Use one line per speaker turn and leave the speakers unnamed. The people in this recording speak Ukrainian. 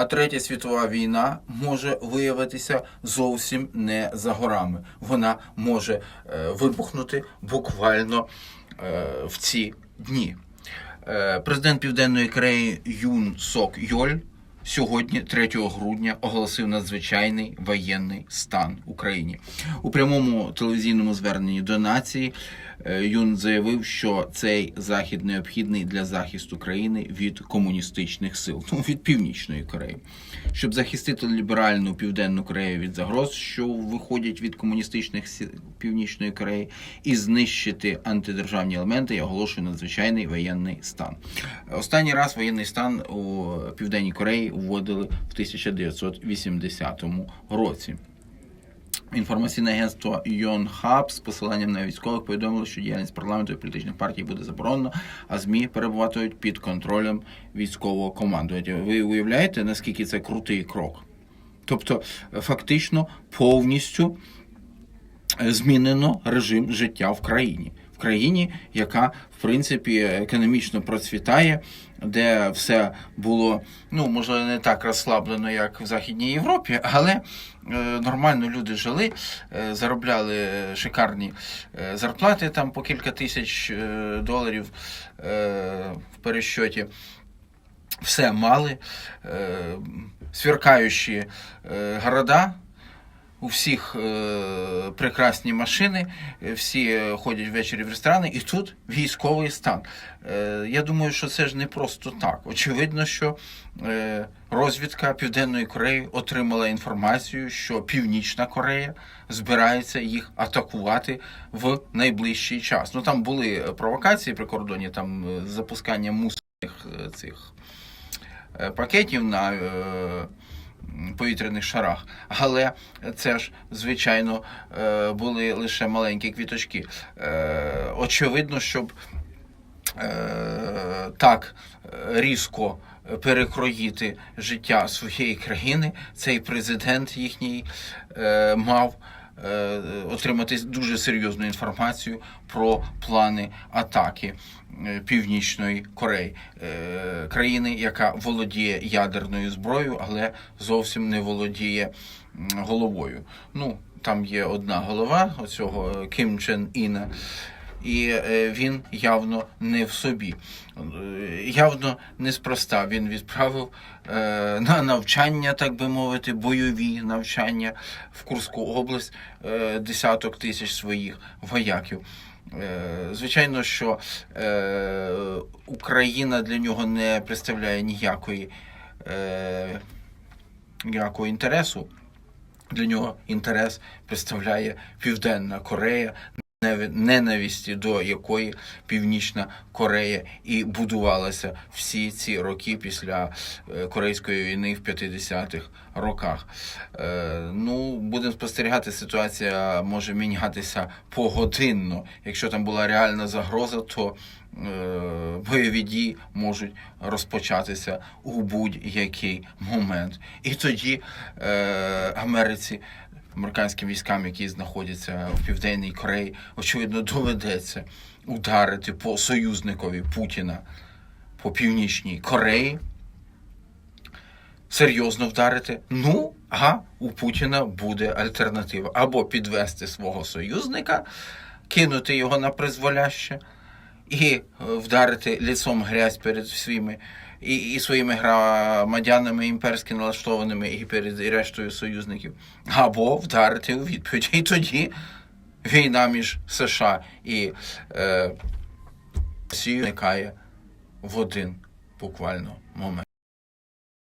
А третя світова війна може виявитися зовсім не за горами. Вона може е, вибухнути буквально е, в ці дні. Е, Президент Південної Кореї Юн Сок Йоль сьогодні, 3 грудня, оголосив надзвичайний воєнний стан Україні. У прямому телевізійному зверненні до нації Юн заявив, що цей захід необхідний для захисту країни від комуністичних сил, ну від Північної Кореї, щоб захистити ліберальну Південну Корею від загроз, що виходять від комуністичних сил Північної Кореї, і знищити антидержавні елементи, я оголошую надзвичайний воєнний стан. Останній раз воєнний стан у Південній Кореї вводили в 1980 році. Інформаційне агентство Йонхаб з посиланням на військових повідомило, що діяльність парламенту і політичних партій буде заборонена, а ЗМІ перебуватимуть під контролем військового командування. Ви уявляєте, наскільки це крутий крок? Тобто, фактично повністю змінено режим життя в країні. Країні, яка в принципі економічно процвітає, де все було ну можливо не так розслаблено, як в Західній Європі, але е, нормально люди жили, е, заробляли шикарні е, зарплати там по кілька тисяч доларів в пересчоті. Все мали, сверкаючі города, у всіх е, прекрасні машини, е, всі е, ходять ввечері в ресторани, і тут військовий стан. Е, я думаю, що це ж не просто так. Очевидно, що е, розвідка Південної Кореї отримала інформацію, що Північна Корея збирається їх атакувати в найближчий час. Ну там були провокації при кордоні, там е, запускання мусорних е, цих е, пакетів на. Е, повітряних шарах. Але це ж, звичайно, е, були лише маленькі квіточки. Е, Очевидно, щоб е, так різко перекроїти життя своєї країни, цей президент їхній мав отримати дуже серйозну інформацію про плани атаки е, Північної Кореї, Е, країни, яка володіє ядерною зброєю, але зовсім не володіє головою. Ну, там є одна голова оцього е, Кім Чен Іна. І е, він явно не в собі. Е, Явно неспроста він відправив е, на навчання, так би мовити, бойові навчання в Курську область десяток тисяч своїх вояків. Звичайно, що Україна для нього не представляє ніякої, ніякого інтересу. Для нього інтерес представляє Південна Корея, ненависті до якої Північна Корея і будувалася всі ці роки після е, Корейської війни в 50-х роках. Е, Ну, будемо спостерігати, ситуація може мінятися погодинно. Якщо там була реальна загроза, то е, бойові дії можуть розпочатися у будь-який момент. І тоді Америці американським військам, які знаходяться в Південній Кореї, очевидно, доведеться ударити по союзникові Путіна по Північній Кореї. Серйозно вдарити. Ну, а у Путіна буде альтернатива. Або підвести свого союзника, кинути його на призволяще і е, вдарити ліцом грязь перед своїми і, і своїми громадянами імперськи налаштованими і перед і рештою союзників, або вдарити у відповідь. І тоді війна між США і е, Росією виникає в один буквально момент.